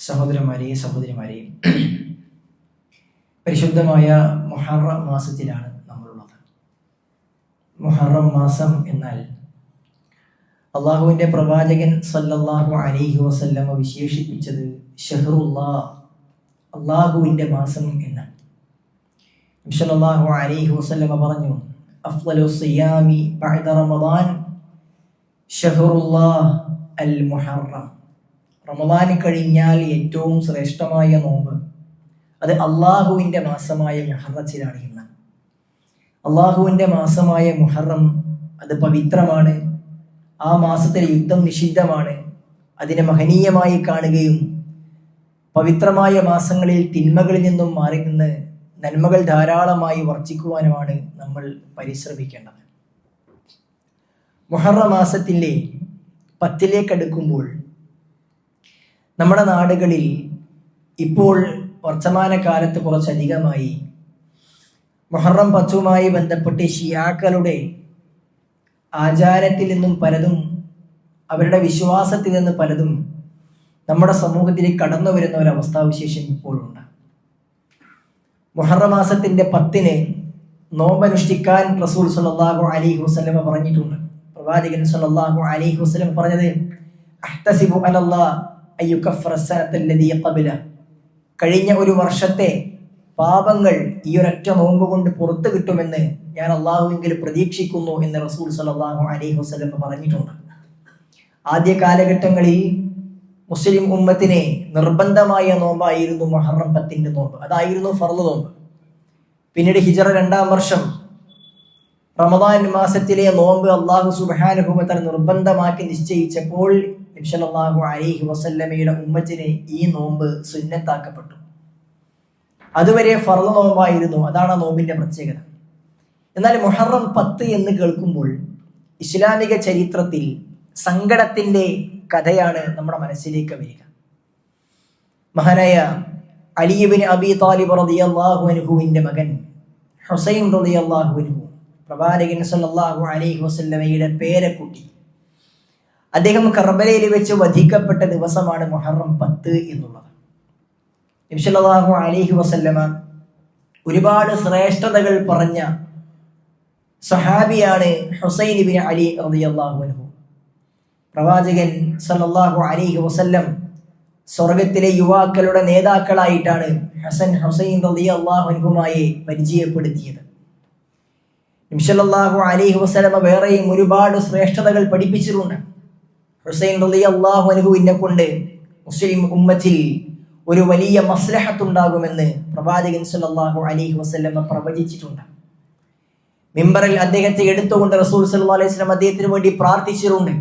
സഹോദരന്മാരെ സഹോദരിമാരെ പരിശുദ്ധമായ മൊഹറ മാസത്തിലാണ് നമ്മളുള്ളത്. മുഹറം മാസം എന്നാൽ അള്ളാഹുവിന്റെ പ്രവാചകൻ സല്ലല്ലാഹു അലൈഹി വസല്ലമ വിശേഷിപ്പിച്ചത് ഷഹറുല്ലാ അള്ളാഹുവിന്റെ മാസം എന്നാണ്. അലൈഹി വസല്ലമ പറഞ്ഞു അഫ്ളലു സിയാമി ബഅദ റമദാൻ ഷെഹറുല്ലാ അൽ മുഹറം. റമദാൻ കഴിഞ്ഞാൽ ഏറ്റവും ശ്രേഷ്ഠമായ നോമ്പ് അത് അള്ളാഹുവിന്റെ മാസമായ മുഹറച്ചിലാണ് ഇന്ന്. അള്ളാഹുവിന്റെ മാസമായ മുഹറം അത് പവിത്രമാണ്. ആ മാസത്തിൽ യുദ്ധം നിഷിദ്ധമാണ്. അതിനെ മഹനീയമായി കാണുകയും പവിത്രമായ മാസങ്ങളിൽ തിന്മകളിൽ നിന്നും മാറി നിന്ന് നന്മകൾ ധാരാളമായി വർജിക്കുവാനുമാണ് നമ്മൾ പരിശ്രമിക്കേണ്ടത്. മുഹറ മാസത്തിന്റെ പത്തിലേക്ക് അടുക്കുമ്പോൾ നമ്മുടെ നാടുകളിൽ ഇപ്പോൾ വർത്തമാന കാലത്ത് കുറച്ചധികമായി മൊഹറം പത്തുമായി ബന്ധപ്പെട്ട് ഷിയാക്കളുടെ ആചാരത്തിൽ നിന്നും പലതും അവരുടെ വിശ്വാസത്തിൽ നിന്ന് പലതും നമ്മുടെ സമൂഹത്തിലേക്ക് കടന്നു വരുന്ന ഒരു അവസ്ഥാവിശേഷം ഇപ്പോഴുണ്ട്. മൊഹറമാസത്തിന്റെ പത്തിന് നോമ്പനുഷ്ഠിക്കാൻ റസൂൽ സല്ലല്ലാഹു അലി ഹുസലമ പറഞ്ഞിട്ടുണ്ട്. പ്രവാചകൻ സല്ലല്ലാഹു അലി ഹുസലം പറഞ്ഞത് അഹ്തസിബു കഴിഞ്ഞ ഒരു വർഷത്തെ പാപങ്ങൾ ഈ ഒരൊറ്റ നോമ്പ് കൊണ്ട് പുറത്തു കിട്ടുമെന്ന് ഞാൻ അള്ളാഹുവിങ്കിൽ പ്രതീക്ഷിക്കുന്നു എന്ന് റസൂൽ സല്ലല്ലാഹു അലൈഹി വസ്ലം പറഞ്ഞിട്ടുണ്ട്. ആദ്യ കാലഘട്ടങ്ങളിൽ മുസ്ലിം ഉമ്മത്തിനെ നിർബന്ധമായ നോമ്പായിരുന്നു മഹറം പത്തിന്റെ നോമ്പ്. അതായിരുന്നു ഫർൾ നോമ്പ്. പിന്നീട് ഹിജറ രണ്ടാം വർഷം റമദാൻ മാസത്തിലെ നോമ്പ് അള്ളാഹു സുബാനുഭവത്തൽ നിർബന്ധമാക്കി നിശ്ചയിച്ചപ്പോൾ നബ്സല്ലാഹു അലൈഹി വസല്ലമയുടെ ഉമ്മത്തിന് ഈ നോമ്പ് സുന്നത്താക്കപ്പെട്ടു. അതുവരെ ഫർൾ നോമ്പായിരുന്നു. അതാണ് നോമ്പിന്റെ പ്രത്യേകത. എന്നാൽ മുഹറം പത്ത് എന്ന് കേൾക്കുമ്പോൾ ഇസ്ലാമിക ചരിത്രത്തിൽ സങ്കടത്തിന്റെ കഥയാണ് നമ്മുടെ മനസ്സിലേക്ക് വരിക. മഹാനായ അലിയബിൻ അബി താലിബ് റളിയല്ലാഹു അൻഹുവിന്റെ മകൻ ഹുസൈൻ റളിയല്ലാഹു അൻഹു പ്രവാചകൻ സല്ലല്ലാഹു അലൈഹി വസല്ലമയുടെ പേരക്കുട്ടി. അദ്ദേഹം കർബലയിൽ വെച്ച് വധിക്കപ്പെട്ട ദിവസമാണ് മുഹറം പത്ത് എന്നുള്ളത്. നബിസല്ലാഹു അലൈഹി വസല്ലമ ഒരുപാട് ശ്രേഷ്ഠതകൾ പറഞ്ഞ സഹാബിയാണ് ഹുസൈൻ ബിൻ അലി റളിയല്ലാഹു അൻഹു. പ്രവാചകൻ സല്ലല്ലാഹു അലൈഹി വസല്ലം സ്വർഗത്തിലെ യുവാക്കളുടെ നേതാക്കളായിട്ടാണ് ഹസൻ ഹുസൈൻ റളിയല്ലാഹു അൻഹുമായി പരിചയപ്പെടുത്തിയത്. നബിസല്ലാഹു അലിഹു വസ്സലമ വേറെയും ഒരുപാട് ശ്രേഷ്ഠതകൾ പഠിപ്പിച്ചിട്ടുണ്ട്. ഹുസൈൻ റലി അള്ളാഹു അനുഹുവിനെ കൊണ്ട് മുസ്ലിം ഉമ്മത്തിൽ ഒരു വലിയ മസ്ലഹത്തുണ്ടാകുമെന്ന് പ്രവാചകൻ സല്ലാഹു അലിഹു വസ്ലമ പ്രവചിച്ചിട്ടുണ്ട്. മിമ്പറിൽ അദ്ദേഹത്തെ എടുത്തുകൊണ്ട് റസൂൽ സല്ലാ അലൈഹി സ്വലം അദ്ദേഹത്തിന് വേണ്ടി പ്രാർത്ഥിച്ചിട്ടുണ്ട്.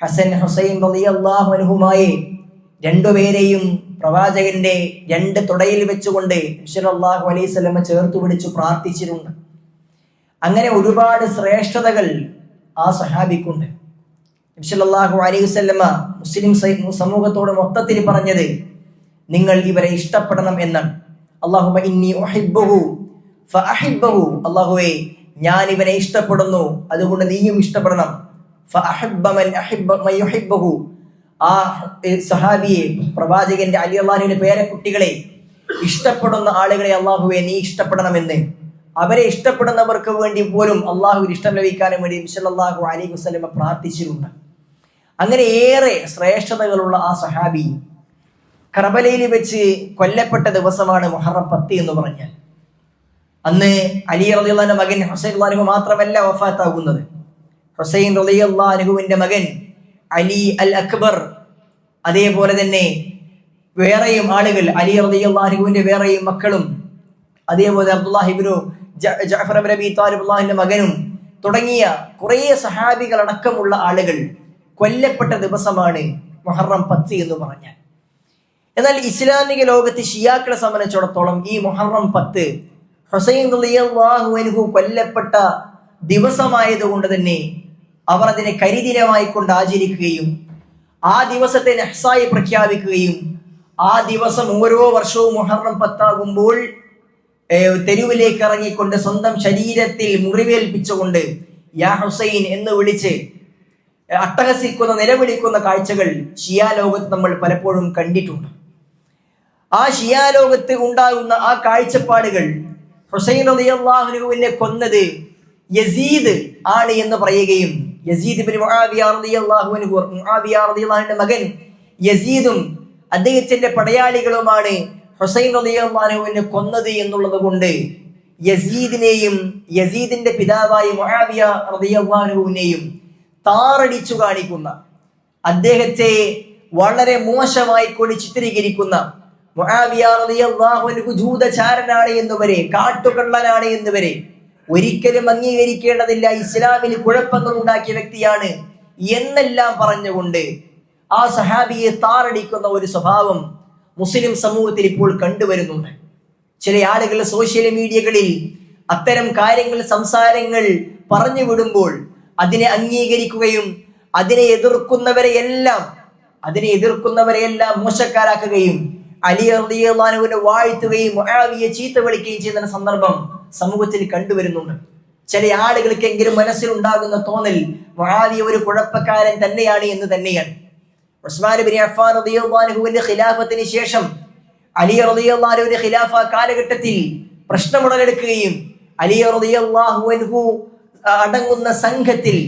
ഹസൻ ഹുസൈൻ റലി അള്ളാഹു അനുഹുമായി രണ്ടുപേരെയും പ്രവാചകന്റെ രണ്ട് തുടയിൽ വെച്ചുകൊണ്ട് അലൈഹി വസല്ലമ ചേർത്ത് പിടിച്ചു പ്രാർത്ഥിച്ചിട്ടുണ്ട്. അങ്ങനെ ഒരുപാട് ശ്രേഷ്ഠതകൾ ആ സഹാബിക്കുണ്ട്. നബ്സല്ലാഹു അലൈഹി വസല്ലമ മുസ്ലിം സമൂഹത്തോട് മൊത്തത്തിൽ പറഞ്ഞത് നിങ്ങൾ ഇവരെ ഇഷ്ടപ്പെടണം എന്നാണ്. അള്ളാഹു ഇന്നി ഉഹിബ്ബഹു ഫഹിബു അള്ളാഹുവേ ഞാൻ ഇവനെ ഇഷ്ടപ്പെടുന്നു അതുകൊണ്ട് നീയും ഇഷ്ടപ്പെടണം. ആ സഹാബിയെ പ്രവാചകന്റെ അലി അള്ളാഹുവിന്റെ പേരക്കുട്ടികളെ ഇഷ്ടപ്പെടുന്ന ആളുകളെ അള്ളാഹുവെ നീ ഇഷ്ടപ്പെടണമെന്ന് അവരെ ഇഷ്ടപ്പെടുന്നവർക്ക് വേണ്ടി പോലും അള്ളാഹുവിന് ഇഷ്ടം ലഭിക്കാനും വേണ്ടി വിശല്ലാഹു അലി വസ്ലമ പ്രാർത്ഥിച്ചിട്ടുണ്ട്. അങ്ങനെ ഏറെ ശ്രേഷ്ഠതകളുള്ള ആ സഹാബി കർബലയിൽ വെച്ച് കൊല്ലപ്പെട്ട ദിവസമാണ് മുഹറം പത്തി എന്ന് പറഞ്ഞാൽ. അന്ന് അലി റലിയുള്ള മകൻ ഹുസൈൻ അള്ളാഹു മാത്രമല്ല വഫാത്താകുന്നത്. ഹുസൈൻ റളിയല്ലാഹുവിന്റെ മകൻ അലി അൽ അക്ബർ അതേപോലെ തന്നെ വേറെയും ആളുകൾ അലി റളിയല്ലാഹുവിന്റെ വേറെയും മക്കളും അതേപോലെ അബ്ദുല്ലാഹിബിനു ജഅഫർ നബി താലിബുല്ലാഹിന്റെ മകനും തുടങ്ങിയ കുറേ സഹാബികളടക്കമുള്ള ആളുകൾ കൊല്ലപ്പെട്ട ദിവസമാണ് മൊഹറം പത്ത് എന്ന് പറഞ്ഞാൽ. എന്നാൽ ഇസ്ലാമിക ലോകത്ത് ഷിയാക്കളെ സംബന്ധിച്ചിടത്തോളം ഈ മൊഹറം പത്ത് ഹുസൈൻ അൻഹു കൊല്ലപ്പെട്ട ദിവസമായതുകൊണ്ട് തന്നെ അവർ അതിനെ കരിദിനമായി കൊണ്ട് ആചരിക്കുകയും ആ ദിവസത്തെ നെഹ്സായി പ്രഖ്യാപിക്കുകയും ആ ദിവസം ഓരോ വർഷവും മുഹറം പത്താകുമ്പോൾ തെരുവിലേക്ക് ഇറങ്ങിക്കൊണ്ട് സ്വന്തം ശരീരത്തിൽ മുറിവേൽപ്പിച്ചുകൊണ്ട് യാ ഹുസൈൻ എന്ന് വിളിച്ച് അട്ടഹസിക്കുന്ന നിലവിളിക്കുന്ന കാഴ്ചകൾ ഷിയാലോകത്ത് നമ്മൾ പലപ്പോഴും കണ്ടിട്ടുണ്ട്. ആ ഷിയാലോകത്ത് ഉണ്ടാകുന്ന ആ കാഴ്ചപ്പാടുകൾ ഹുസൈൻ അലിയാഹുനുവിനെ കൊന്നത് യസീദ് ആണ് എന്ന് പറയുകയും യസീദ് മുആവിയ മകൻ യസീദും അദ്ദേഹത്തിന്റെ പടയാളികളുമാണ് ഹുസൈൻ റളിയല്ലാഹുവിനെ കൊന്നത് എന്നുള്ളത് കൊണ്ട് യസീദിനെയും യസീദിന്റെ പിതാവായ മുആവിയ റളിയല്ലാഹുവിനെയും താറടിച്ചു കാണിക്കുന്ന അദ്ദേഹത്തെ വളരെ മോശമായി കൊണ്ട് ചിത്രീകരിക്കുന്ന ജൂതചാരനാണ് എന്നുവരെ കാട്ടുകള്ളനാണ് എന്നുവരെ ഒരിക്കലും അംഗീകരിക്കേണ്ടതില്ല. ഇസ്ലാമിൽ കുഴപ്പങ്ങൾ ഉണ്ടാക്കിയ വ്യക്തിയാണ് എന്നെല്ലാം പറഞ്ഞുകൊണ്ട് ആ സഹാബിയെ താറടിക്കുന്ന ഒരു സ്വഭാവം മുസ്ലിം സമൂഹത്തിൽ ഇപ്പോൾ കണ്ടുവരുന്നുണ്ട്. ചില ആളുകൾ സോഷ്യൽ മീഡിയകളിൽ അത്തരം കാര്യങ്ങൾ സംസാരങ്ങൾ പറഞ്ഞു വിടുമ്പോൾ അതിനെ അംഗീകരിക്കുകയും അതിനെ എതിർക്കുന്നവരെ എല്ലാം അതിനെ എതിർക്കുന്നവരെ എല്ലാം മോശക്കാരാക്കുകയും അലി അർദിയാനുവിനെ വാഴ്ത്തുകയും മൊഴാവിയെ ചീത്ത വിളിക്കുകയും ചെയ്യുന്ന സന്ദർഭം സമൂഹത്തിൽ കണ്ടുവരുന്നുണ്ട്. ചില ആളുകൾക്കെങ്കിലും മനസ്സിലുണ്ടാകുന്ന തോന്നൽ മുആവിയ ഒരു കുഴപ്പക്കാരൻ തന്നെയാണ് എന്ന് തന്നെയാണ്. ഉസ്മാൻ ബിൻ അഫ്ഫാൻ റളിയല്ലാഹുവിന്റെ ഖിലാഫത്തിന് ശേഷം അലി റളിയല്ലാഹുവിന്റെ ഖിലാഫ കാലഘട്ടത്തിൽ പ്രശ്നം ഉടലെടുക്കുകയും അലി റളിയല്ലാഹു അൻഹു അടങ്ങുന്ന സംഘത്തിൽ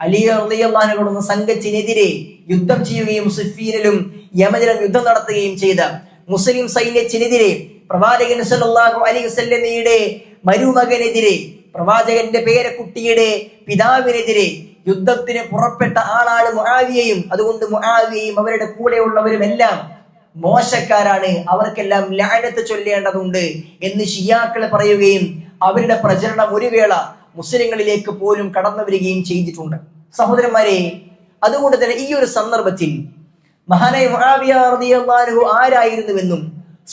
അലി റളിയല്ലാഹു അടങ്ങുന്ന സംഘത്തിനെതിരെ യുദ്ധം ചെയ്യുകയും സുഫീനിലും യമനിലും യുദ്ധം നടത്തുകയും ചെയ്ത മുസ്ലിം സൈന്യത്തിനെതിരെ പ്രവാചകൻ സല്ലല്ലാഹു അലൈഹി വസല്ലമയുടെ മരുമകനെതിരെ പ്രവാചകന്റെ പേരക്കുട്ടിയുടെ പിതാവിനെതിരെ യുദ്ധത്തിന് പുറപ്പെട്ട ആളാണ് മുഹാവിയയും അതുകൊണ്ട് മുഹാവിയയും അവരുടെ കൂടെയുള്ളവരും എല്ലാം മോശക്കാരാണ്. അവർക്കെല്ലാം ലാനത്ത് ചൊല്ലേണ്ടതുണ്ട് എന്ന് ഷിയാക്കൾ പറയുകയും അവരുടെ പ്രചരണം ഒരു വേള മുസ്ലിങ്ങളിലേക്ക് പോലും കടന്നു വരികയും ചെയ്തിട്ടുണ്ട്. സഹോദരന്മാരെ അതുകൊണ്ട് തന്നെ ഈ ഒരു സന്ദർഭത്തിൽ മഹാനായ മുആവിയ റളിയല്ലാഹു ആരായിരുന്നുവെന്നും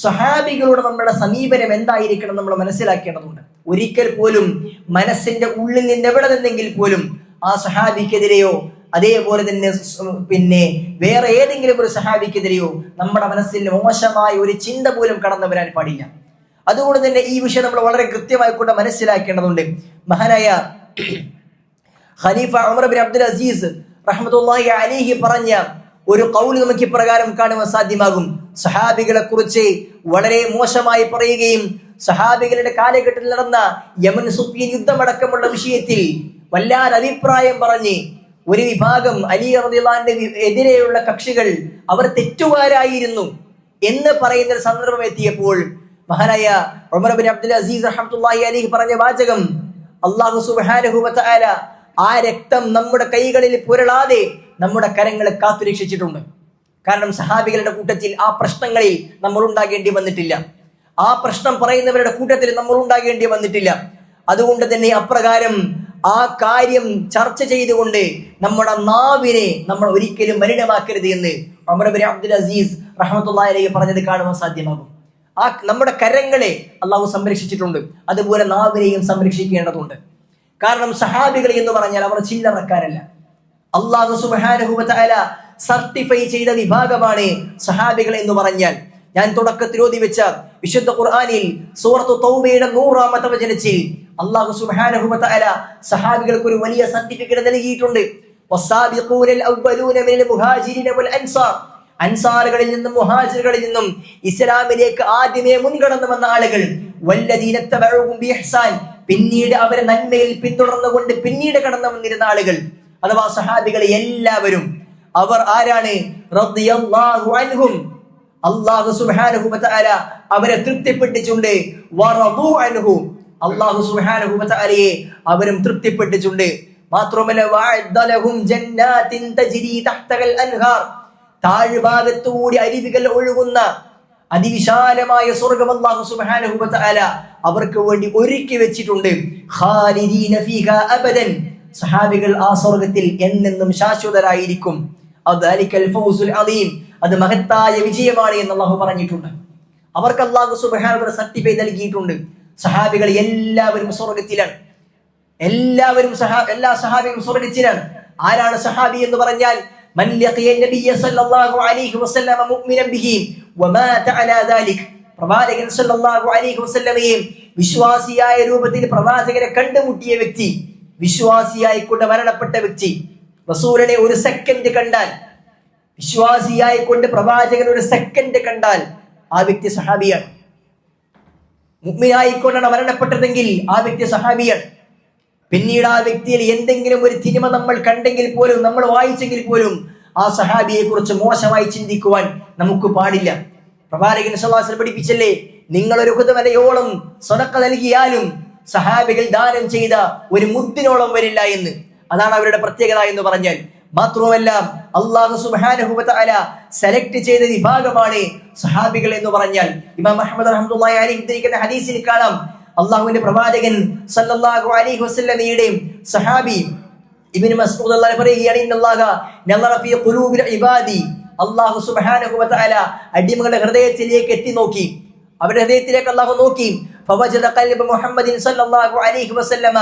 സ്വഹാബികളോട് നമ്മുടെ സമീപനം എന്തായിരിക്കണം നമ്മൾ മനസ്സിലാക്കേണ്ടതുണ്ട്. ഒരിക്കൽ പോലും മനസ്സിന്റെ ഉള്ളിൽ നിന്ന് എവിടെ നിന്നെങ്കിൽ പോലും ആ സഹാബിക്കെതിരെയോ അതേപോലെ തന്നെ പിന്നെ വേറെ ഏതെങ്കിലും ഒരു സഹാബിക്കെതിരെയോ നമ്മുടെ മനസ്സിൽ മോശമായ ഒരു ചിന്ത പോലും കടന്നു വരാൻ പാടില്ല. അതുകൊണ്ട് തന്നെ ഈ വിഷയം നമ്മൾ വളരെ കൃത്യമായി കൊണ്ട് മനസ്സിലാക്കേണ്ടതുണ്ട്. മഹാനായ ഖലീഫ ഉമർ ബിൻ അബ്ദുൽ അസീസ് റഹ്മത്തുള്ളാഹി അലൈഹി പറഞ്ഞ ഒരു കൗലി നമുക്ക് ഇപ്രകാരം കാണുവാൻ സാധ്യമാകും. സഹാബികളെ കുറിച്ച് വളരെ മോശമായി പറയുകയും സഹാബികളുടെ കാലഘട്ടത്തിൽ നടന്ന യമൻ സുഫിയൻ യുദ്ധമടക്കമുള്ള വിഷയത്തിൽ വല്ലാതെ അഭിപ്രായം പറഞ്ഞ് ഒരു വിഭാഗം അലി റളിയല്ലാഹുവിന്റെ എതിരെയുള്ള കക്ഷികൾ അവർ തെറ്റുകാരായിരുന്നു എന്ന് പറയുന്ന ഒരു സന്ദർഭം എത്തിയപ്പോൾ മഹാനായ ഉമർ ബിൻ അബ്ദുൽ അസീസ് റഹ്മത്തുള്ളാഹി അലൈഹി പറഞ്ഞ വാചകം അള്ളാഹു സുബ്ഹാനഹു വതആല ആ രക്തം നമ്മുടെ കൈകളിൽ പുരളാതെ നമ്മുടെ കരങ്ങളെ കാത്തുരക്ഷിച്ചിട്ടുണ്ട്. കാരണം സഹാബികളുടെ കൂട്ടത്തിൽ ആ പ്രശ്നങ്ങളിൽ നമ്മൾ ഉണ്ടാകേണ്ടി വന്നിട്ടില്ല. ആ പ്രശ്നം പറയുന്നവരുടെ കൂട്ടത്തിൽ നമ്മൾ ഉണ്ടാകേണ്ടി വന്നിട്ടില്ല. അതുകൊണ്ട് തന്നെ അപ്രകാരം ആ കാര്യം ചർച്ച ചെയ്തുകൊണ്ട് നമ്മുടെ നാവിനെ നമ്മൾ ഒരിക്കലും മലിനമാക്കരുത് എന്ന് അമർ ബിൻ അബ്ദുൽ അസീസ് റഹ്മത്തുള്ളാഹി അലൈഹി പറഞ്ഞത് കാണുവാൻ സാധ്യമാകും. ആ നമ്മുടെ കരങ്ങളെ അള്ളാഹു സംരക്ഷിച്ചിട്ടുണ്ട്. അതുപോലെ നാവിനെയും സംരക്ഷിക്കേണ്ടതുണ്ട്. കാരണം സഹാബികൾ എന്ന് പറഞ്ഞാൽ അവർ ചില്ലറക്കാരല്ല. അള്ളാഹു സുബാനുഹുല സർട്ടിഫൈ ചെയ്ത വിഭാഗമാണ് സഹാബികൾ എന്ന് പറഞ്ഞാൽ. ഞാൻ തുടക്കത്തിൽ ഓതി വെച്ച വിശുദ്ധ ഖുർആാനിൽ സൂറത്തു തൗബയുടെ നൂറാമത്തെ വചനത്തിൽ അള്ളാഹു സുബാനഹുമത്തല സഹാബികൾക്ക് ഒരു വലിയ സർട്ടിഫിക്കറ്റ് നൽകിയിട്ടുണ്ട്. അൻസാറുകളിൽ നിന്നും മുഹാജിറുകളിൽ നിന്നും ഇസ്ലാമിലേക്ക് ആദ്യമേ മുൻകടന്നു വന്ന ആളുകൾ പിന്നീട് അവരെ നന്മയിൽ പിന്തുടർന്നുകൊണ്ട് പിന്നീട് കടന്നു വന്നിരുന്ന ആളുകൾ. അഥവാ സഹാബികൾ എല്ലാവരും. അവർ ആരാണ്? സുബ്ഹാനഹു വതആല അവരെ തൃപ്തിപ്പെട്ടിട്ടുണ്ട്. സുബ്ഹാനഹു വതആലയെ അവരും തൃപ്തിപ്പെട്ടിട്ടുണ്ട്. മാത്രമല്ല താഴ്ഭാഗത്തുകൂടി അരുവികൾ ഒഴുകുന്ന അതിവിശാലമായ സ്വർഗം അള്ളാഹു സുബ്ഹാനഹു വതആല അവർക്ക് വേണ്ടി ഒരുക്കി വെച്ചിട്ടുണ്ട്. അബദൻ. സഹാബികൾ ആ സ്വർഗത്തിൽ എന്നെന്നും ശാശ്വതരായിരിക്കും. അത് മഹത്തായ വിജയമാണ് എന്ന് അള്ളാഹു പറഞ്ഞിട്ടുണ്ട്. അവർക്ക് അള്ളാഹു സുബാനവർ സർട്ടിഫൈ നൽകിയിട്ടുണ്ട്. സഹാബികൾ എല്ലാവരും സ്വർഗത്തിലാണ്. എല്ലാവരും സഹാ എല്ലാ സഹാബിയും സ്വർഗത്തിലാണ്. ആരാണ് സഹാബി എന്ന് പറഞ്ഞാൽ പ്രവാചകൻ വിശ്വാസിയായ രൂപത്തിൽ പ്രവാചകരെ കണ്ടുമുട്ടിയ വ്യക്തി വിശ്വാസിയായിക്കൊണ്ട് മരണപ്പെട്ട വ്യക്തി റസൂലിനെ ഒരു സെക്കൻഡ് കണ്ടാൽ വിശ്വാസിയായി കൊണ്ട് പ്രവാചകൻ ഒരു സെക്കൻഡ് കണ്ടാൽ ആ വ്യക്തി സഹാബിയാണ്. മുഗ്മിനായിക്കൊണ്ടാണ് മരണപ്പെട്ടതെങ്കിൽ ആ വ്യക്തി സഹാബിയാണ്. പിന്നീട് ആ വ്യക്തിയിൽ എന്തെങ്കിലും ഒരു തിന്മ നമ്മൾ കണ്ടെങ്കിൽ പോലും നമ്മൾ വായിച്ചെങ്കിൽ പോലും ആ സഹാബിയെ കുറിച്ച് മോശമായി ചിന്തിക്കുവാൻ നമുക്ക് പാടില്ല. പ്രവാചകൻ സഹാസൻ പഠിപ്പിച്ചല്ലേ നിങ്ങൾ ഒരു കുതമലയോളം സ്വതക്ക നൽകിയാലും സഹാബികൾ ദാനം ചെയ്ത ഒരു മുത്തിനോളം വരില്ല എന്ന്. അതാണ് അവരുടെ പ്രത്യേകത എന്ന് പറഞ്ഞാൽ മാത്രവുമല്ല അള്ളാഹു സുബാനുഹുബല സെലക്ട് ചെയ്ത വിഭാഗമാണ് സഹാബികൾ എന്ന് പറഞ്ഞാൽ. ഇമാം അഹമ്മദ് റഹ്മത്തുള്ളാഹി അലൈഹി ഉദ്ധരിക്കുന്ന ഹദീസിൽ കാണാം. അള്ളാഹുവിന്റെ പ്രവാചകൻ സല്ലല്ലാഹു അലൈഹി വസല്ലമയുടെ സഹാബി ഇബ്നു മസ്ഊദ് അല്ലാഹു പറയുകയാണ് ഇന്നല്ലാഹ നളറ ഫീ ഖുലൂബിൽ ഇബാദി. അള്ളാഹു സുബ്ഹാനഹു വതആല അടിമകളുടെ ഹൃദയത്തിലേക്ക് എത്തി നോക്കി. അവരുടെ ഹൃദയത്തിലേക്ക് അള്ളാഹു നോക്കി. ഫവജദ ഖൽബ മുഹമ്മദിൻ സല്ലല്ലാഹു അലൈഹി വസല്ലമ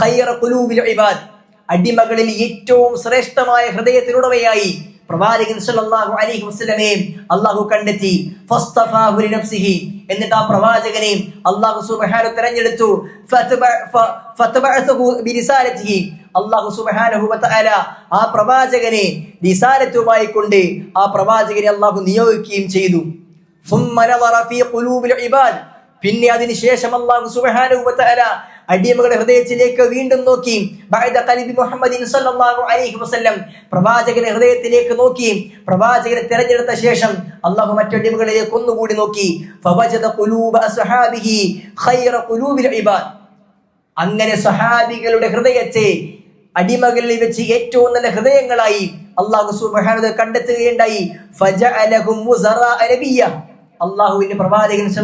ഖൈറ ഖുലൂബിൽ ഇബാദ്. അടിമകളിൽ ഏറ്റവും ശ്രേഷ്ഠമായ ഹൃദയത്തിനുടമയായി പ്രവാചകൻ സല്ലല്ലാഹു അലൈഹി വസല്ലമയെ അള്ളാഹു കണ്ടെത്തി ഫസ്തഫാഹു ലിനഫ്സിഹി എന്നിട്ട് ആ പ്രവാചകനെ അള്ളാഹു സുബ്ഹാനഹു തിരഞ്ഞെടുത്തു ഫതബ- ഫ- ഫതബഅസഹു ബിരിസാലത്തിഹി അള്ളാഹു സുബ്ഹാനഹു വതആല ആ പ്രവാചകനെ റിസാലത്തുമായി കൊണ്ട് ആ പ്രവാചകനെ അള്ളാഹു നിയോഗിക്കുകയും ചെയ്തു ثم نظر في قلوب العباد പിന്നെ അതിനുശേഷം അള്ളാഹു സുബ്ഹാനഹു വതആല അടിമകളുടെ ഹൃദയത്തിലേക്ക് വീണ്ടും നോക്കി. മുഹമ്മദിൻ അലൈഹി വസല്ലം. പ്രവാചകന്റെ ഹൃദയത്തിലേക്ക് നോക്കി. പ്രവാചകനെ തിരഞ്ഞെടുത്ത ശേഷം അള്ളാഹു മറ്റടിമകളിലേക്ക് ഒന്നുകൂടി നോക്കി. അങ്ങനെ സഹാബികളുടെ ഹൃദയത്തെ അടിമകളിൽ വെച്ച് ഏറ്റവും നല്ല ഹൃദയങ്ങളായി അള്ളാഹു കണ്ടെത്തുകയുണ്ടായി. അള്ളാഹുവിന്റെ പ്രവാചകൻ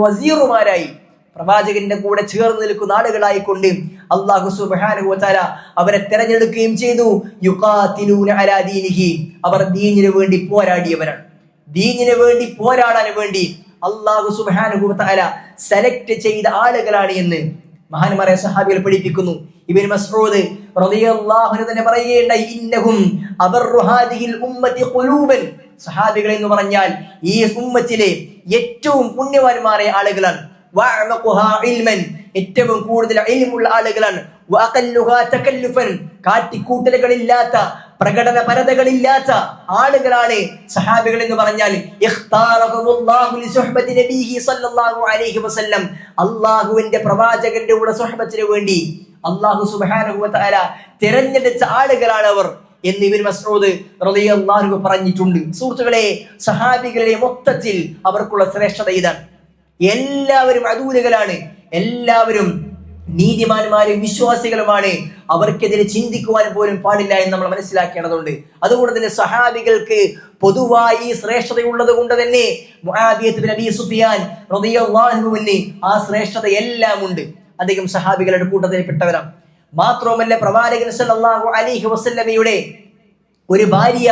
വസീറുമാരായി. പ്രവാചകന്റെ കൂടെ ചേർന്ന് നിൽക്കുന്ന ആളുകളായി കൊണ്ട് അള്ളാഹു സുബ്ഹാനഹു വതആല അവരെ തെരഞ്ഞെടുക്കുകയും ചെയ്തു. അലാ അവർ ദീനിനു വേണ്ടി പോരാടിയവരാണ്. ദീനിനു വേണ്ടി പോരാടാൻ വേണ്ടി അള്ളാഹു സുബ്ഹാനഹു വതആല സെലക്ട് ചെയ്ത ആളുകളാണ് എന്ന് മഹാന്മാരെ സഹാബികൾ പഠിപ്പിക്കുന്നു. ഇബിൻ മസ്ഊദ് റളിയല്ലാഹു തന്നെ പറയുകയുണ്ടായി ഇന്നഹും അബർറു ഹാദിഹിൽ ഉമ്മത്തി ഖുലൂബൻ. സഹാബികൾ എന്ന് പറഞ്ഞാൽ ഈ ഉമ്മത്തിലെ ഏറ്റവും പുണ്യവാന്മാരായ ആളുകളാണ്. ഏറ്റവും കൂടുതൽ ഇൽമുള്ള ആളുകളാണ്. കാറ്റിക്കൂട്ടലുകളില്ലാത്ത പ്രകടന പരതകളില്ലാത്ത ആളുകളാണ് സഹാബികൾ എന്ന് പറഞ്ഞാൽ അള്ളാഹുവിന്റെ പ്രവാചകന്റെ കൂടെ സുഹബത്തിന് വേണ്ടി അല്ലാഹു സുബ്ഹാനഹു വതആല തിരഞ്ഞെടുത്ത ആളുകളാണ് അവർ എന്ന് ഇവർ മസ്ഊദ് റളിയല്ലാഹു പറഞ്ഞിട്ടുണ്ട്. സുഹൃത്തുക്കളെ സഹാബികളുടെ മൊത്തത്തിൽ അവർക്കുള്ള ശ്രേഷ്ഠത ഇതാണ്. എല്ലാവരും അതൂലകളാണ്. എല്ലാവരും നീതിമാന്മാരും വിശ്വാസികളുമാണ്. അവർക്കെതിരെ ചിന്തിക്കുവാൻ പോലും പാടില്ല എന്ന് നമ്മൾ മനസ്സിലാക്കേണ്ടതുണ്ട്. അതുകൊണ്ട് തന്നെ സഹാബികൾക്ക് പൊതുവായി ശ്രേഷ്ഠതയുള്ളത് കൊണ്ട് തന്നെ നബി സുഫിയാൻ ആ ശ്രേഷ്ഠത എല്ലാം ഉണ്ട്. അദ്ദേഹം സഹാബികളുടെ കൂട്ടത്തിൽ കൂട്ടത്തിൽപ്പെട്ടവരാണ് മാത്രവുമല്ല പ്രവാചകൻ സല്ലല്ലാഹു അലൈഹി വസല്ലമയുടെ ഒരു ഭാര്യ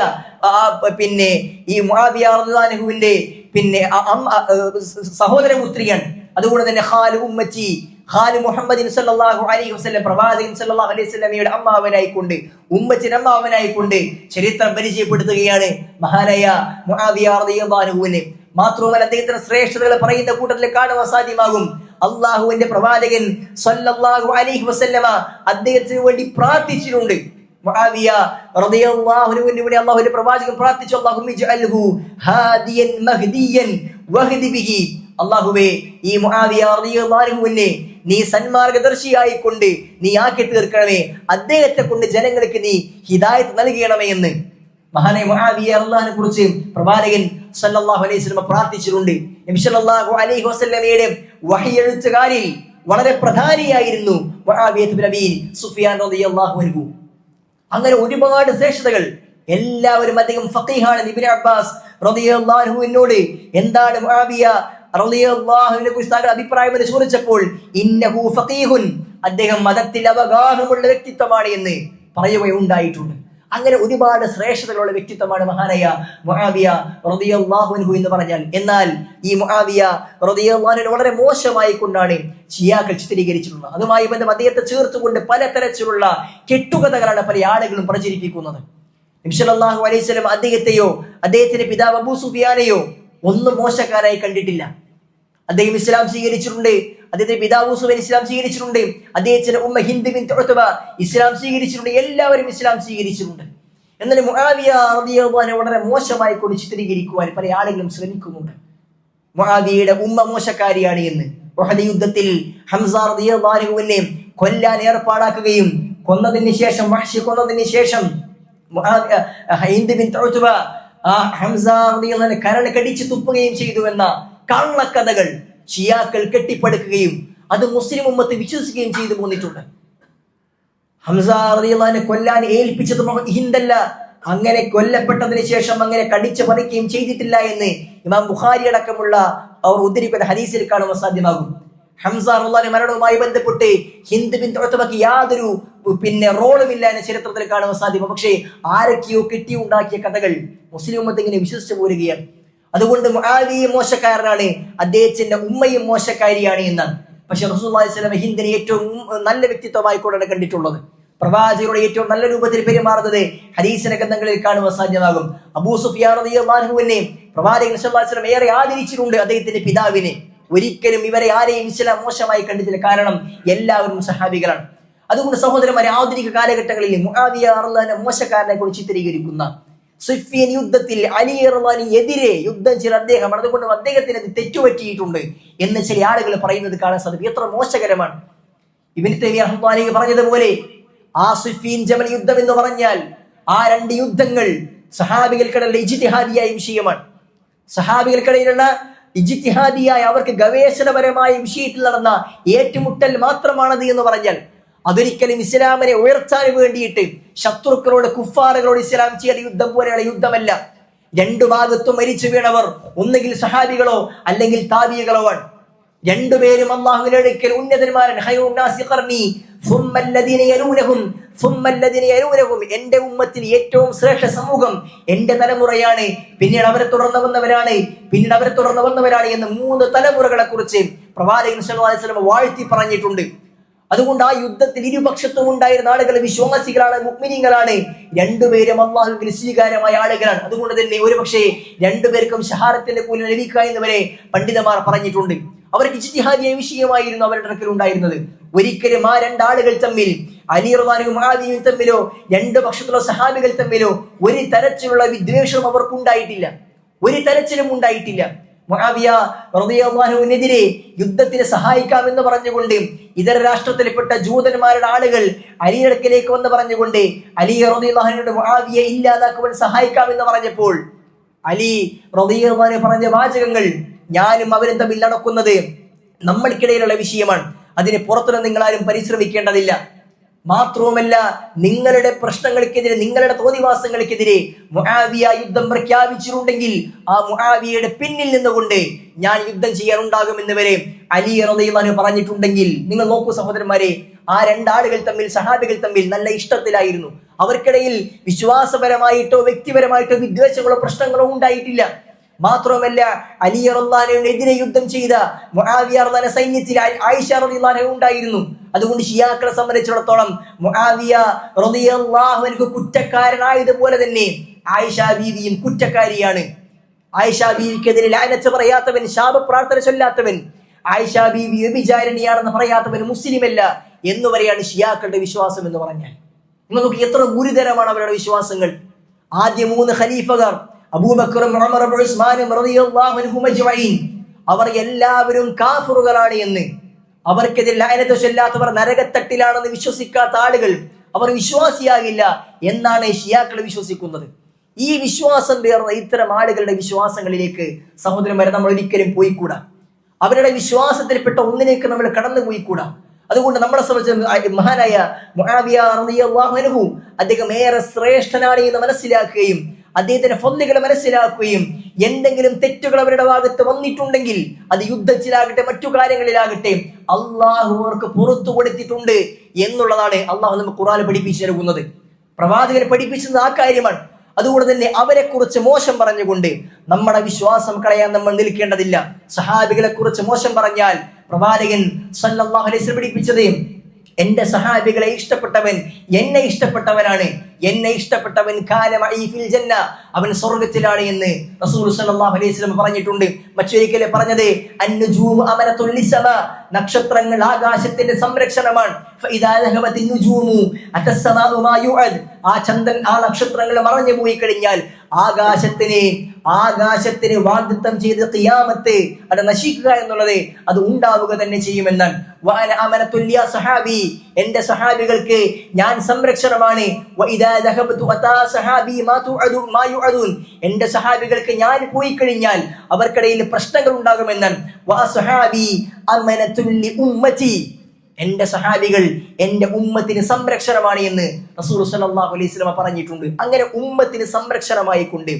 പിന്നെ ഈ മുആവിയാഹുവിന്റെ പിന്നെ അ- അമ്മ- ആ, സഹോദര മുത്രിയൻ അതുകൊണ്ട് തന്നെ ഖാലു ഉമ്മച്ചി ഖാലു മുഹമ്മദിൻ സല്ലല്ലാഹു അലൈഹി വസല്ലം പ്രവാചകൻ സല്ലല്ലാഹു അലൈഹി വസല്ലമയുടെ അമ്മാവനായിക്കൊണ്ട് ഉമ്മച്ചിൻ അമ്മാവനായിക്കൊണ്ട് ചരിത്രം പരിചയപ്പെടുത്തുകയാണ് മഹാനായ മുആവിയ മാത്രവുമല്ല അദ്ദേഹത്തിന്റെ ശ്രേഷ്ഠതകൾ പറയുന്ന കൂട്ടത്തിൽ കാണുവാൻ സാധ്യമാകും. അള്ളാഹുവിന്റെ പ്രവാചകൻ സല്ലല്ലാഹു അലൈഹി വസല്ലമ അദ്ദേഹത്തിന് വേണ്ടി പ്രാർത്ഥിച്ചിട്ടുണ്ട്. പ്രവാചകൻ പ്രാർത്ഥിച്ചു അള്ളാഹുവേ ഈ നീ സന്മാർഗദർശിയായി കൊണ്ട് നീ ആക്കി തീർക്കണമേ. അദ്ദേഹത്തെ കൊണ്ട് ജനങ്ങൾക്ക് നീ ഹിദായത്ത് നൽകണമേ എന്ന്. മഹാനെ മുആവിയ അള്ളാഹിനെ കുറിച്ച് പ്രവാചകൻ സല്ലല്ലാഹു അലൈഹി പ്രാർത്ഥിച്ചിട്ടുണ്ട്. നബി സല്ലല്ലാഹു അലൈഹി വസല്ലമയുടെ വഹി എഴുത്തുകാരിൽ വളരെ പ്രധാനിയായിരുന്നു സുഫിയാൻ റളിയല്ലാഹു അൻഹു. അങ്ങനെ ഒരുപാട് ശ്രേഷ്ഠതകൾ. എല്ലാവരും അധികം ഫക്കീഹാണ് നിബിൻ അബ്ബാസ് റളിയല്ലാഹു അൻഹുവിനോട്. എന്താണ് മുആവിയ അഭിപ്രായം എന്ന് ചോദിച്ചപ്പോൾ ഇന്നഹു ഫഖീഹുൻ അദ്ദേഹം മതത്തിൽ അവഗാഹമുള്ള വ്യക്തിത്വമാണ് എന്ന് പറയുകയുണ്ടായിട്ടുണ്ട്. അങ്ങനെ ഒരുപാട് ശ്രേഷ്ഠതകളുള്ള വ്യക്തിത്വമാണ് മഹാനായ മുആവിയ റളിയല്ലാഹു അൻഹു എന്ന് പറഞ്ഞാൽ. എന്നാൽ ഈ മുആവിയ റളിയല്ലാഹു വളരെ മോശമായി കൊണ്ടാണ് ഷിയാക്കൾ ചിത്രീകരിച്ചിട്ടുള്ളത്. അതുമായി ബന്ധം അദ്ദേഹത്തെ ചേർത്തുകൊണ്ട് പലതരത്തിലുള്ള കെട്ടുകഥകളാണ് പല ആളുകളും പ്രചരിപ്പിക്കുന്നത്. നിംഷലാഹു അലൈഹി സ്വലം അദ്ദേഹത്തെയോ അദ്ദേഹത്തിന്റെ പിതാവ് അബൂ സുഫിയാനെയോ ഒന്നും മോശക്കാരായി കണ്ടിട്ടില്ല. അദ്ദേഹം ഇസ്ലാം സ്വീകരിച്ചിട്ടുണ്ട്. അദ്ദേഹത്തിന്റെ പിതാവ് സുബൈൻ ഇസ്ലാം സ്വീകരിച്ചിട്ടുണ്ട്. അദ്ദേഹത്തിന്റെ ഉമ്മ ഹിന്ദ് ബിൻ ഉത്ബ ഇസ്ലാം സ്വീകരിച്ചിട്ടുണ്ട്. എല്ലാവരും ഇസ്ലാം സ്വീകരിച്ചിട്ടുണ്ട്. എന്നാൽ മുഹാവിയ അൻഹു വളരെ മോശമായി കൊണ്ട് ചിത്രീകരിക്കുവാൻ പല ആളുകളും ശ്രമിക്കുന്നുണ്ട്. മുആവിയയുടെ ഉമ്മ മോശക്കാരിയാണ് എന്ന്. ഒഹദ യുദ്ധത്തിൽ ഹംസ റളിയല്ലാഹു അൻഹുവിനെ കൊല്ലാൻ ഏർപ്പാടാക്കുകയും കൊന്നതിന് ശേഷം വഹ്ഷി കൊന്നതിന് ശേഷം ഹിന്ദു ബിൻ ഉത്ബ ആ ഹംസ റളിയല്ലാഹു അൻഹു കരൾ കടിച്ചു തുപ്പുകയും ചെയ്തു എന്ന കള്ളക്കഥകൾ ഷിയാക്കൾ കെട്ടിപ്പടുക്കുകയും അത് മുസ്ലിം ഉമ്മത്ത് വിശ്വസിക്കുകയും ചെയ്തു പോന്നിട്ടുണ്ട്. ഹംസ കൊല്ലാൻ ഏൽപ്പിച്ചത് ഹിന്ദല്ല. അങ്ങനെ കൊല്ലപ്പെട്ടതിന് ശേഷം അങ്ങനെ കടിച്ചു പറിക്കുകയും ചെയ്തിട്ടില്ല എന്ന് ഇമാം ബുഖാരി അടക്കമുള്ള അവർ ഉദ്ധരിക്കുന്ന ഹദീസിൽ കാണുവാൻ സാധ്യമാകും. ഹംസ മരണവുമായി ബന്ധപ്പെട്ട് ഹിന്ദ് ബിൻ യാതൊരു പിന്നെ റോളുമില്ല എന്ന ചരിത്രത്തിൽ കാണുവാൻ സാധ്യമാകും. പക്ഷേ ആരൊക്കെയോ കെട്ടിയുണ്ടാക്കിയ കഥകൾ മുസ്ലിം ഉമ്മത്ത് ഇങ്ങനെ വിശ്വസിച്ചു പോരുകയാണ്. അതുകൊണ്ട് മുആവിയ മോശക്കാരനാണ്. അദ്ദേഹത്തിന്റെ ഉമ്മയും മോശക്കാരിയാണ് എന്നാണ് പക്ഷെ റസൂലുള്ളാഹി സ്വലം ഹിന്ദിനെ ഏറ്റവും നല്ല വ്യക്തിത്വമായി കൂടെ കണ്ടിട്ടുള്ളത്. പ്രവാചകരുടെ ഏറ്റവും നല്ല രൂപത്തിൽ പെരുമാറുന്നത് ഹരീസിന ഗ്രന്ഥങ്ങളിൽ കാണുവാൻ സാധ്യമാകും. അബൂ സുഫിയാൻ റളിയല്ലാഹുവിനെ പ്രവാചകൻ സ്വലം ഏറെ ആദരിച്ചിട്ടുണ്ട് അദ്ദേഹത്തിന്റെ പിതാവിനെ. ഒരിക്കലും ഇവരെ ആരെയും ഇസ്ലാം മോശമായി കണ്ടിട്ടില്ല. കാരണം എല്ലാവരും സഹാബികളാണ്. അതുകൊണ്ട് സഹോദരന്മാരെ ആധുനിക കാലഘട്ടങ്ങളിൽ മുആവിയ റളിയല്ലാഹു മോശക്കാരനെ കുറിച്ച് ചിത്രീകരിക്കുന്ന സുഫിയൻ യുദ്ധത്തിൽ അലി റഹ്മാനി എതിരെ യുദ്ധം ചെയ്ത അദ്ദേഹം അതുകൊണ്ട് അദ്ദേഹത്തിന് അത് തെറ്റുപറ്റിയിട്ടുണ്ട് എന്ന് ചില ആളുകൾ പറയുന്നത് കാണാൻ സാധിക്കും. എത്ര മോശകരമാണ്. ഇബിൻ റഹ്മാനി പറഞ്ഞതുപോലെ ആ സുഫീൻ ജമൽ യുദ്ധം എന്ന് പറഞ്ഞാൽ ആ രണ്ട് യുദ്ധങ്ങൾ സഹാബികൾക്കിടയിലെ ഇജിത്തിഹാദിയായ വിഷയമാണ്. സഹാബികൾക്കിടയിലുള്ള ഇജിത്തിഹാദിയായ അവർക്ക് ഗവേഷണപരമായ വിഷയത്തിൽ നടന്ന ഏറ്റുമുട്ടൽ മാത്രമാണത് എന്ന് പറഞ്ഞാൽ അതൊരിക്കലും ഇസ്ലാമിനെ ഉയർത്താൻ വേണ്ടിയിട്ട് ശത്രുക്കളോട് കുഫാറുകളോട് ഇസ്ലാം ചെയ്ത യുദ്ധം പോലെയുള്ള യുദ്ധമല്ല. രണ്ടു ഭാഗത്തും മരിച്ചു വീണവർ ഒന്നുകിൽ സഹാബികളോ അല്ലെങ്കിൽ താബികളോ ആണ്. രണ്ടുപേരും അള്ളാഹുവിനടുക്കൽ ഉന്നതന്മാരൻ എന്റെ ഉമ്മത്തിൽ ഏറ്റവും ശ്രേഷ്ഠ സമൂഹം എന്റെ തലമുറയാണ്. പിന്നീട് അവരെ തുടർന്ന് വന്നവരാണ് പിന്നീട് അവരെ തുടർന്ന് വന്നവരാണ് എന്ന് മൂന്ന് തലമുറകളെ കുറിച്ച് പ്രവാചകൻ വാഴ്ത്തി പറഞ്ഞിട്ടുണ്ട്. അതുകൊണ്ട് ആ യുദ്ധത്തിൽ ഇരുപക്ഷത്തും ഉണ്ടായിരുന്ന ആളുകൾ വിശ്വാസികളാണ് മുക്മിനിങ്ങളാണ് രണ്ടുപേരും അള്ളാഹുവിന് സ്വീകാര്യമായ ആളുകളാണ്. അതുകൊണ്ട് തന്നെ ഒരുപക്ഷെ രണ്ടുപേർക്കും ഷഹാറത്തിന്റെ കൂലി ലഭിക്കുക പണ്ഡിതമാർ വരെ പണ്ഡിതന്മാർ പറഞ്ഞിട്ടുണ്ട്. അവർക്ക് ഇജ്തിഹാദിയ വിഷയമായിരുന്നു അവരുടെ അടുക്കൽ ഉണ്ടായിരുന്നത്. ഒരിക്കലും ആ രണ്ടാളുകൾ തമ്മിൽ അലിറുവാനും ആദിയും തമ്മിലോ രണ്ട് പക്ഷത്തുള്ള സഹാബികൾ തമ്മിലോ ഒരു തരത്തിലുള്ള വിദ്വേഷവും അവർക്കുണ്ടായിട്ടില്ല. ഒരു തരത്തിലും ഉണ്ടായിട്ടില്ല. മുആവിയ റളിയല്ലാഹുവിനെതിരെ യുദ്ധത്തിന് സഹായിക്കാമെന്ന് പറഞ്ഞുകൊണ്ട് ഇതര രാഷ്ട്രത്തിൽപ്പെട്ട ജൂതന്മാരുടെ ആളുകൾ അലിയടക്കിലേക്ക് വന്ന് പറഞ്ഞുകൊണ്ട് അലി റളിയല്ലാഹുവിനോട് മുഹാവിയെ ഇല്ലാതാക്കുവാൻ സഹായിക്കാമെന്ന് പറഞ്ഞപ്പോൾ അലി റളിയല്ലാഹു പറഞ്ഞ വാചകങ്ങൾ ഞാനും അവരും തമ്മിൽ നടക്കുന്നത് നമ്മൾക്കിടയിലുള്ള വിഷയമാണ്. അതിന് പുറത്തുനിന്ന് നിങ്ങളാരും പരിശ്രമിക്കേണ്ടതില്ല. മാത്രവുമല്ല നിങ്ങളുടെ പ്രശ്നങ്ങൾക്കെതിരെ നിങ്ങളുടെ തോന്നിവാസങ്ങൾക്കെതിരെ മുഹാവിയ യുദ്ധം പ്രഖ്യാപിച്ചിട്ടുണ്ടെങ്കിൽ ആ മുഹാവിയയുടെ പിന്നിൽ നിന്നുകൊണ്ട് ഞാൻ യുദ്ധം ചെയ്യാനുണ്ടാകുമെന്ന് വരെ അലി റളിയല്ലാഹു പറഞ്ഞിട്ടുണ്ടെങ്കിൽ നിങ്ങൾ നോക്കൂ സഹോദരന്മാരെ ആ രണ്ടാളുകൾ തമ്മിൽ സഹാബികൾ തമ്മിൽ നല്ല ഇഷ്ടത്തിലായിരുന്നു. അവർക്കിടയിൽ വിശ്വാസപരമായിട്ടോ വ്യക്തിപരമായിട്ടോ വിദ്വേഷങ്ങളോ പ്രശ്നങ്ങളോ ഉണ്ടായിട്ടില്ല. മാത്രമല്ല അലി അലിയറുല്ലാനെതിരെ യുദ്ധം ചെയ്ത? റളിയല്ലാഹു സൈന്യത്തിൽ ആയിഷ റളിയല്ലാഹു ഉണ്ടായിരുന്നു. അതുകൊണ്ട് ഷിയാക്കളെ സംബന്ധിച്ചിടത്തോളം മുആവിയ റളിയല്ലാഹു അൻഹു കുറ്റക്കാരനായതുപോലെ തന്നെ ആയിഷ ബീവിയും കുറ്റക്കാരിയാണ്. ആയിഷ ബീവിക്കെതിരെ ലാനച്ച പറയാത്തവൻ ശാപപ്രാർത്ഥന ചൊല്ലാത്തവൻ ആയിഷ ബീവി വ്യഭിചാരിണിയാണെന്ന് പറയാത്തവൻ മുസ്ലിമല്ല എന്ന് വരെയാണ് ഷിയാക്കളുടെ വിശ്വാസം എന്ന് പറഞ്ഞാൽ. നിങ്ങൾക്ക് എത്ര ഗുരുതരമാണ് അവരുടെ വിശ്വാസങ്ങൾ? ആദ്യ മൂന്ന് ഖലീഫകർ അബൂബക്കറും അവർ എല്ലാവരും കാഫറുകളാണ് എന്ന്. അവർക്കെതിരെ ചൊല്ലാത്തവർ നരകത്തട്ടിലാണെന്ന് വിശ്വസിക്കാത്ത ആളുകൾ അവർ വിശ്വാസിയാകില്ല എന്നാണ് ഷിയാക്കൾ വിശ്വസിക്കുന്നത്. ഈ വിശ്വാസം പേർന്ന ഇത്തരം ആളുകളുടെ വിശ്വാസങ്ങളിലേക്ക് സഹോദരന്മാരെ നമ്മൾ ഒരിക്കലും പോയിക്കൂടാ. അവരുടെ വിശ്വാസത്തിൽപ്പെട്ട ഒന്നിലേക്ക് നമ്മൾ കടന്നു പോയിക്കൂടാ അതുകൊണ്ട് നമ്മളെ സംബന്ധിച്ച് മഹാനായ അദ്ദേഹം ഏറെ ശ്രേഷ്ഠനാണ് എന്ന് മനസ്സിലാക്കുകയും അദ്ദേഹത്തിന്റെ ഫضലുകളെ മനസ്സിലാക്കുകയും എന്തെങ്കിലും തെറ്റുകൾ അവരുടെ ഭാഗത്ത് വന്നിട്ടുണ്ടെങ്കിൽ അത് യുദ്ധത്തിലാകട്ടെ മറ്റു കാര്യങ്ങളിലാകട്ടെ അള്ളാഹു അവർക്ക് പുറത്തു കൊടുത്തിട്ടുണ്ട് എന്നുള്ളതാണ് അള്ളാഹു നമുക്ക് ഖുറാൻ പഠിപ്പിച്ചു നൽകുന്നത് പ്രവാചകരെ പഠിപ്പിച്ചത് ആ കാര്യമാണ്. അതുകൊണ്ട് തന്നെ അവരെ കുറിച്ച് മോശം പറഞ്ഞുകൊണ്ട് നമ്മുടെ വിശ്വാസം കളയാൻ നമ്മൾ നിൽക്കേണ്ടതില്ല. സഹാബികളെ കുറിച്ച് മോശം പറഞ്ഞാൽ പ്രവാചകൻ സല്ലല്ലാഹു അലൈഹി വസല്ലം പഠിപ്പിച്ചത് എന്റെ സഹാബികളെ ഇഷ്ടപ്പെട്ടവൻ എന്നെ ഇഷ്ടപ്പെട്ടവനാണ്. എന്നെ ഇഷ്ടപ്പെട്ടവൻ ജന്ന അവൻ സ്വർഗത്തിലാണ് എന്ന് പറഞ്ഞിട്ടുണ്ട്. മറ്റൊരിക്കലെ പറഞ്ഞത് നക്ഷത്രങ്ങൾ ആകാശത്തിന്റെ സംരക്ഷണമാണ്. മാ ആ ചന്ദ്രൻ ആ നക്ഷത്രങ്ങൾ മറഞ്ഞു പോയി കഴിഞ്ഞാൽ ആകാശത്തിന് ആകാശത്തിന് വാഗ്ദത്തം ചെയ്ത് തിയാമത്ത് അത് നശിക്കുക എന്നുള്ളത് അത് ഉണ്ടാവുക തന്നെ ചെയ്യുമെന്നാണ്. വാന അമനത്തുല്യ സഹാബി എന്റെ സഹാബികൾക്ക് ഞാൻ സംരക്ഷണമാണ്. വഇദാ എന്റെ സഹാബികൾക്ക് ഞാൻ പോയി കഴിഞ്ഞാൽ അവർക്കിടയിൽ പ്രശ്നങ്ങൾ ഉണ്ടാകുമെന്നാണ്. എന്റെ സഹാബികൾ എന്റെ ഉമ്മത്തിന് സംരക്ഷണമാണ് എന്ന് റസൂൽ സല്ലല്ലാഹു അലൈഹി പറഞ്ഞിട്ടുണ്ട്. അങ്ങനെ ഉമ്മത്തിന് സംരക്ഷണമായി കൊണ്ട്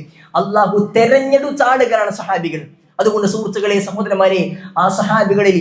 അള്ളാഹു തെരഞ്ഞെടുത്ത ആളുകളാണ് സഹാബികൾ. അതുകൊണ്ട് സുഹൃത്തുക്കളെ സഹോദരന്മാരെ ആ സഹാബികളിൽ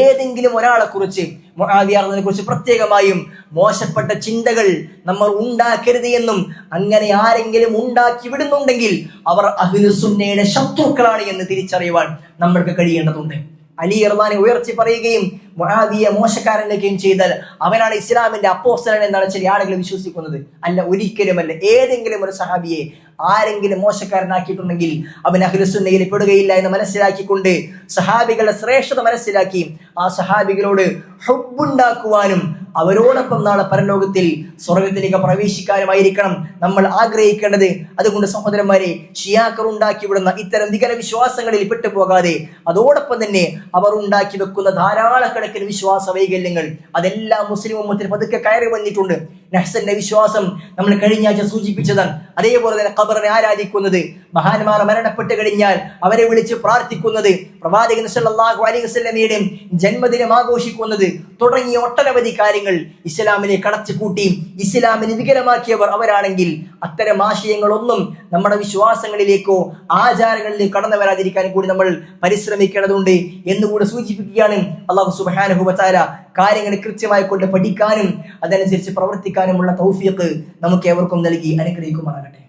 ഏതെങ്കിലും ഒരാളെ കുറിച്ച് മൊഹാവിയാർന്നതിനെ കുറിച്ച് പ്രത്യേകമായും മോശപ്പെട്ട ചിന്തകൾ നമ്മൾ ഉണ്ടാക്കരുത് എന്നും അങ്ങനെ ആരെങ്കിലും ഉണ്ടാക്കി വിടുന്നുണ്ടെങ്കിൽ അവർ അഹ്ലുസുന്നയുടെ ശത്രുക്കളാണ് എന്ന് തിരിച്ചറിയുവാൻ നമ്മൾക്ക് കഴിയേണ്ടതുണ്ട്. അലി ഇർമാനെ ഉയർത്തി പറയുകയും മൊഹാദിയെ മോശക്കാരനാക്കുകയും ചെയ്താൽ അവനാണ് ഇസ്ലാമിന്റെ അപ്പോസ്തലൻ എന്നാണ് ചില ആളുകൾ വിശ്വസിക്കുന്നത്. അല്ല ഒരിക്കലുമല്ല. ഏതെങ്കിലും ഒരു സഹാബിയെ ആരെങ്കിലും മോശക്കാരനാക്കിയിട്ടുണ്ടെങ്കിൽ അവൻ അഹ്ലുസുന്നയിൽ പെടുകയില്ല എന്ന് മനസ്സിലാക്കിക്കൊണ്ട് സഹാബികളുടെ ശ്രേഷ്ഠത മനസ്സിലാക്കി ആ സഹാബികളോട് ഹുബുണ്ടാക്കുവാനും അവരോടൊപ്പം നാളെ പരലോകത്തിൽ സ്വർഗത്തിലേക്ക് പ്രവേശിക്കാനുമായിരിക്കണം. നമ്മൾ ആഗ്രഹിക്കേണ്ടത് അതുകൊണ്ട് സഹോദരന്മാരെ ഷിയാക്കർ ഉണ്ടാക്കി വിടുന്ന ഇത്തരം വികല വിശ്വാസങ്ങളിൽ പെട്ടുപോകാതെ അതോടൊപ്പം തന്നെ അവർ ഉണ്ടാക്കി വെക്കുന്ന ധാരാളക്കണക്കിന് വിശ്വാസ വൈകല്യങ്ങൾ അതെല്ലാം മുസ്ലിം ഉമ്മത്തിന് പതുക്കെ കയറി വന്നിട്ടുണ്ട്. നഹ്സന്റെ വിശ്വാസം നമ്മൾ കഴിഞ്ഞ ആഴ്ച സൂചിപ്പിച്ചതാണ്. അതേപോലെ തന്നെ ഖബറിനെ ആരാധിക്കുന്നത് മഹാന്മാർ മരണപ്പെട്ട് കഴിഞ്ഞാൽ അവരെ വിളിച്ച് പ്രാർത്ഥിക്കുന്നത് പ്രവാചകൻ സല്ലല്ലാഹു അലൈഹി വസല്ലമയുടെ ജന്മദിനം ആഘോഷിക്കുന്നത് തുടങ്ങിയ ഒട്ടനവധി കാര്യങ്ങൾ ഇസ്ലാമിനെ കടച്ചു കൂട്ടി ഇസ്ലാമിനെ വികലമാക്കിയവർ അവരാണെങ്കിൽ അത്തരം ആശയങ്ങളൊന്നും നമ്മുടെ വിശ്വാസങ്ങളിലേക്കോ ആചാരങ്ങളിലേക്കോ കടന്നു വരാതിരിക്കാൻ കൂടി നമ്മൾ പരിശ്രമിക്കേണ്ടതുണ്ട് എന്നുകൂടെ സൂചിപ്പിക്കുകയാണ് അള്ളാഹു വതആല കാര്യങ്ങൾ കൃത്യമായി കൊണ്ട് പഠിക്കാനും അതനുസരിച്ച് പ്രവർത്തിക്കാനുമുള്ള തൗഫീഖ് നമുക്ക് ഏവർക്കും നൽകി അനുഗ്രഹിക്കുമാറാകട്ടെ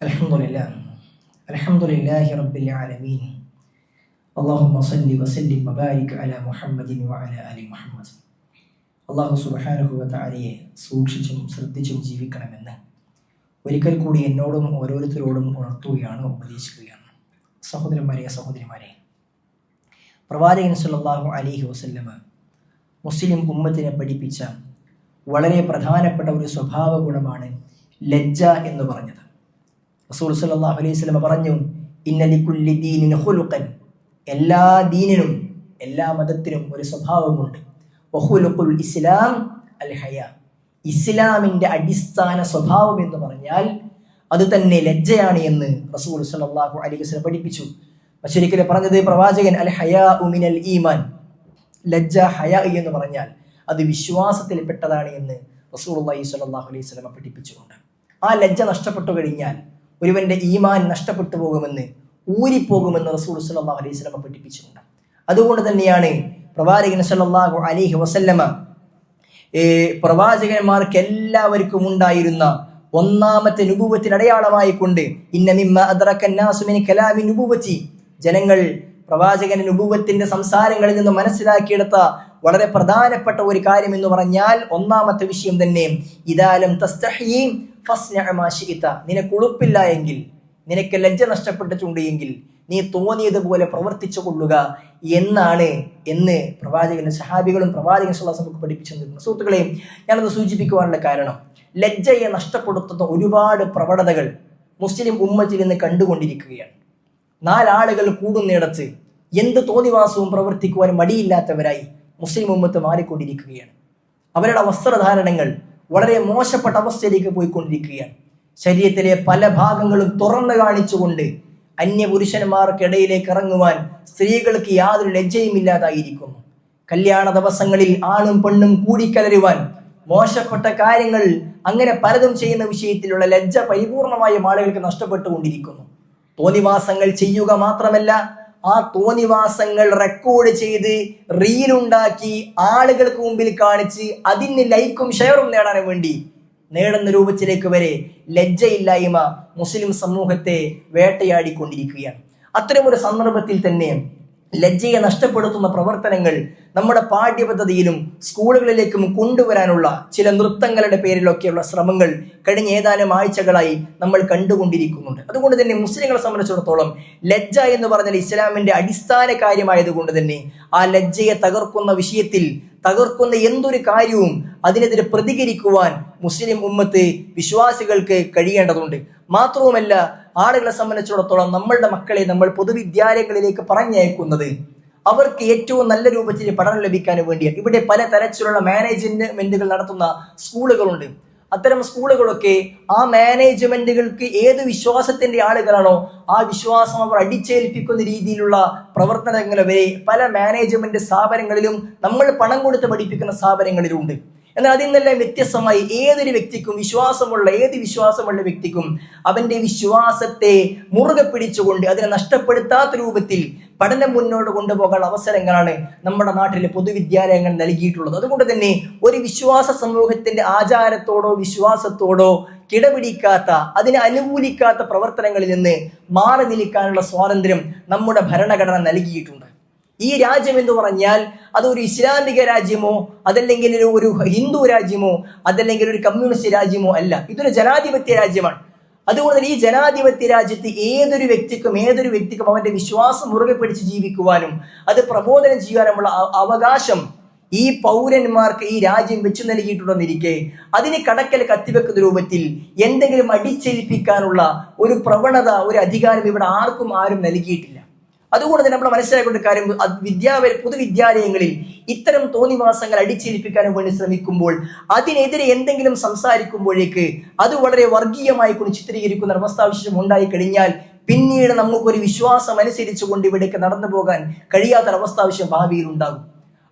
الحمد لله الحمد لله رب العالمين اللهم صل وسلم وبارك على محمد وعلى آل محمد അള്ളാഹു സുബഹാനുഭവത്താരിയെ സൂക്ഷിച്ചും ശ്രദ്ധിച്ചും ജീവിക്കണമെന്ന് ഒരിക്കൽ കൂടി എന്നോടും ഓരോരുത്തരോടും ഉണർത്തുകയാണ് ഉപദേശിക്കുകയാണ് സഹോദരന്മാരെ സഹോദരിമാരെ. പ്രവാചകൻ സല്ലല്ലാഹു അലൈഹി വസല്ലമ മുസ്ലിം ഉമ്മത്തിനെ പഠിപ്പിച്ച വളരെ പ്രധാനപ്പെട്ട ഒരു സ്വഭാവ ഗുണമാണ് ലജ്ജ എന്ന് പറഞ്ഞത്. റസൂൽ സല്ലല്ലാഹു അലൈഹി സ്വലമ പറഞ്ഞു ഇന്നലിക്കുല്ലി ദീനിൻ ഖുലുഖൻ. എല്ലാ ദീനിനും എല്ലാ മതത്തിനും ഒരു സ്വഭാവമുണ്ട്. വഖുലുഖുൽ ഇസ്ലാം അൽ ഹയ. ഇസ്ലാമിന്റെ അടിസ്ഥാന സ്വഭാവം എന്ന് പറഞ്ഞാൽ അത് തന്നെ ലജ്ജയാണ് എന്ന് റസൂൽ സലാഹു അലി വസ്ലം പഠിപ്പിച്ചു. മറ്റൊരിക്കലും പറഞ്ഞത് പ്രവാചകൻ അൽ ഹയാ ഉമിനൽ ഈമാൻ. ലജ്ജ ഹയ എന്ന് പറഞ്ഞാൽ അത് വിശ്വാസത്തിൽ പെട്ടതാണ് എന്ന് റസൂൽ അള്ളഹി സ്വല്ലല്ലാഹു അലൈഹി സ്വലമ പഠിപ്പിച്ചുകൊണ്ട് ആ ലജ്ജ നഷ്ടപ്പെട്ടു കഴിഞ്ഞാൽ ഒരുവന്റെ ഈമാൻ നഷ്ടപ്പെട്ടു പോകുമെന്ന് ഊരിപ്പോകുമെന്ന് റസൂൽ സല്ലല്ലാഹു അലൈഹി സ്വലമ പഠിപ്പിച്ചിട്ടുണ്ട്. അതുകൊണ്ട് തന്നെയാണ് പ്രവാചകൻ സല്ലല്ലാഹു അലൈഹി വസല്ലമ പ്രവാചകന്മാർക്ക് എല്ലാവർക്കും ഉണ്ടായിരുന്ന ഒന്നാമത്തെ നുപൂവത്തിന് അടയാളമായി കൊണ്ട് ഇന്നമിമ്മ കലാമി ജനങ്ങൾ പ്രവാചകന് നുപൂവത്തിന്റെ സംസാരങ്ങളിൽ നിന്ന് മനസ്സിലാക്കിയെടുത്ത വളരെ പ്രധാനപ്പെട്ട ഒരു കാര്യം എന്ന് പറഞ്ഞാൽ ഒന്നാമത്തെ വിഷയം തന്നെ ഇതാലും തസ്തഹീം നിനക്ക് ഉളുപ്പില്ല എങ്കിൽ നിനക്ക് ലജ്ജ നഷ്ടപ്പെട്ടിട്ടുണ്ടെങ്കിൽ നീ തോന്നിയതുപോലെ പ്രവർത്തിച്ചു കൊള്ളുക. എന്നാണ് എന്ന് പ്രവാചകന് സഹാബികളും പ്രവാചകൻ സുഹാസ് നമുക്ക് പഠിപ്പിച്ചു സുഹൃത്തുക്കളെയും ഞാനത് സൂചിപ്പിക്കുവാനുള്ള കാരണം. ലജ്ജയെ നഷ്ടപ്പെടുത്തുന്ന ഒരുപാട് പ്രവണതകൾ മുസ്ലിം ഉമ്മത്തിൽ നിന്ന് കണ്ടുകൊണ്ടിരിക്കുകയാണ്. നാലാളുകൾ കൂടുന്നിടത്ത് എന്ത് തോന്നിവാസവും പ്രവർത്തിക്കുവാൻ മടിയില്ലാത്തവരായി മുസ്ലിം ഉമ്മത്ത് മാറിക്കൊണ്ടിരിക്കുകയാണ്. അവരുടെ വസ്ത്രധാരണങ്ങൾ വളരെ മോശപ്പെട്ട അവസ്ഥയിലേക്ക് പോയിക്കൊണ്ടിരിക്കുകയാണ്. ശരീരത്തിലെ പല ഭാഗങ്ങളും തുറന്നു കാണിച്ചുകൊണ്ട് അന്യപുരുഷന്മാർക്കിടയിലേക്ക് ഇറങ്ങുവാൻ സ്ത്രീകൾക്ക് യാതൊരു ലജ്ജയും ഇല്ലാതായിരിക്കുന്നു കല്യാണ ദിവസങ്ങളിൽ ആണും പെണ്ണും കൂടിക്കലരുവാൻ മോശപ്പെട്ട കാര്യങ്ങൾ അങ്ങനെ പലതും ചെയ്യുന്ന വിഷയത്തിലുള്ള ലജ്ജ പരിപൂർണമായും ആളുകൾക്ക് നഷ്ടപ്പെട്ടുകൊണ്ടിരിക്കുന്നു. തോന്നിവാസങ്ങൾ ചെയ്യുക മാത്രമല്ല ആ തോന്നിവാസങ്ങൾ റെക്കോർഡ് ചെയ്ത് റീലുണ്ടാക്കി ആളുകൾക്ക് മുമ്പിൽ കാണിച്ച് അതിന് ലൈക്കും ഷെയറും നേടാൻ വേണ്ടി നേടുന്ന രൂപത്തിലേക്ക് വരെ ലജ്ജയില്ലായ്മ മുസ്ലിം സമൂഹത്തെ വേട്ടയാടിക്കൊണ്ടിരിക്കുകയാണ്. അത്തരമൊരു സന്ദർഭത്തിൽ തന്നെ ലജ്ജയെ നഷ്ടപ്പെടുത്തുന്ന പ്രവർത്തനങ്ങൾ നമ്മുടെ പാഠ്യപദ്ധതിയിലും സ്കൂളുകളിലേക്കും കൊണ്ടുവരാനുള്ള ചില നൃത്തങ്ങളുടെ പേരിലൊക്കെയുള്ള ശ്രമങ്ങൾ കഴിഞ്ഞ ഏതാനും ആഴ്ചകളായി നമ്മൾ കണ്ടുകൊണ്ടിരിക്കുന്നുണ്ട്. അതുകൊണ്ട് തന്നെ മുസ്ലിങ്ങളെ സംബന്ധിച്ചിടത്തോളം ലജ്ജ എന്ന് പറഞ്ഞാൽ ഇസ്ലാമിന്റെ അടിസ്ഥാന കാര്യമായതുകൊണ്ട് തന്നെ ആ ലജ്ജയെ തകർക്കുന്ന വിഷയത്തിൽ തകർക്കുന്ന എന്തൊരു കാര്യവും അതിനെതിരെ പ്രതികരിക്കുവാൻ മുസ്ലിം ഉമ്മത്ത് വിശ്വാസികൾക്ക് കഴിയേണ്ടതുണ്ട്. മാത്രവുമല്ല ആളുകളെ സംബന്ധിച്ചിടത്തോളം നമ്മളുടെ മക്കളെ നമ്മൾ പൊതുവിദ്യാലയങ്ങളിലേക്ക് പറഞ്ഞയക്കുന്നത് അവർക്ക് ഏറ്റവും നല്ല രൂപത്തിൽ പഠനം ലഭിക്കാൻ വേണ്ടിയാണ് ഇവിടെ പല തരത്തിലുള്ള മാനേജ്മെന്റുകൾ നടത്തുന്ന സ്കൂളുകളുണ്ട്. അത്തരം സ്കൂളുകളൊക്കെ ആ മാനേജ്മെന്റുകൾക്ക് ഏത് വിശ്വാസത്തിന്റെ ആളുകളാണോ ആ വിശ്വാസം അവർ അടിച്ചേൽപ്പിക്കുന്ന രീതിയിലുള്ള പ്രവർത്തനങ്ങൾ വരെ പല മാനേജ്മെന്റ് സ്ഥാപനങ്ങളിലും നമ്മൾ പണം കൊടുത്ത് പഠിപ്പിക്കുന്ന സ്ഥാപനങ്ങളിലുണ്ട്. എന്നാൽ അതിൽ നിന്നെല്ലാം വ്യത്യസ്തമായി ഏതൊരു വ്യക്തിക്കും വിശ്വാസമുള്ള ഏത് വിശ്വാസമുള്ള വ്യക്തിക്കും അവന്റെ വിശ്വാസത്തെ മുറുകെ പിടിച്ചുകൊണ്ട് അതിനെ നഷ്ടപ്പെടുത്താത്ത രൂപത്തിൽ പഠനം മുന്നോട്ട് കൊണ്ടുപോകാനുള്ള അവസരങ്ങളാണ് നമ്മുടെ നാട്ടിലെ പൊതുവിദ്യാലയങ്ങൾ നൽകിയിട്ടുള്ളത്. അതുകൊണ്ട് തന്നെ ഒരു വിശ്വാസ സമൂഹത്തിന്റെ ആചാരത്തോടോ വിശ്വാസത്തോടോ കിടപിടിക്കാത്ത അതിനെ അനുകൂലിക്കാത്ത പ്രവർത്തനങ്ങളിൽ നിന്ന് മാറി നിൽക്കാനുള്ള സ്വാതന്ത്ര്യം നമ്മുടെ ഭരണഘടന നൽകിയിട്ടുണ്ട്. ഈ രാജ്യം എന്ന് പറഞ്ഞാൽ അതൊരു ഇസ്ലാമിക രാജ്യമോ അതല്ലെങ്കിൽ ഒരു ഹിന്ദു രാജ്യമോ അതല്ലെങ്കിൽ ഒരു കമ്മ്യൂണിസ്റ്റ് രാജ്യമോ അല്ല. ഇതൊരു ജനാധിപത്യ രാജ്യമാണ്. അതുകൊണ്ട് തന്നെ ഈ ജനാധിപത്യ രാജ്യത്ത് ഏതൊരു വ്യക്തിക്കും ഏതൊരു വ്യക്തിക്കും അവന്റെ വിശ്വാസം മുറുകെ പിടിച്ച് ജീവിക്കുവാനും അത് പ്രബോധനം ചെയ്യാനുമുള്ള അവകാശം ഈ പൗരന്മാർക്ക് ഈ രാജ്യം വെച്ചു നൽകിയിട്ടുണ്ടെന്നിരിക്കെ അതിന് കടക്കൽ കത്തിവെക്കുന്ന രൂപത്തിൽ എന്തെങ്കിലും അടിച്ചേൽപ്പിക്കാനുള്ള ഒരു പ്രവണത ഒരു അധികാരം ഇവിടെ ആർക്കും ആരും നൽകിയിട്ടില്ല. അതുകൊണ്ട് തന്നെ നമ്മൾ മനസ്സിലാക്കേണ്ട കാര്യം വിദ്യാ വിദ്യാലയ പൊതുവിദ്യാലയങ്ങളിൽ ഇത്തരം തോന്നിവാസങ്ങൾ അടിച്ചേൽപ്പിക്കാനും വേണ്ടി ശ്രമിക്കുമ്പോൾ അതിനെതിരെ എന്തെങ്കിലും സംസാരിക്കുമ്പോഴേക്ക് അത് വളരെ വർഗീയമായി കൊണ്ട് ചിത്രീകരിക്കുന്ന അവസ്ഥാവിശേഷം ഉണ്ടായി കഴിഞ്ഞാൽ പിന്നീട് നമുക്കൊരു വിശ്വാസം അനുസരിച്ചുകൊണ്ട് ഇവിടേക്ക് നടന്നു പോകാൻ കഴിയാത്ത അവസ്ഥാവിശേഷം ഭാവിയിൽ ഉണ്ടാകും.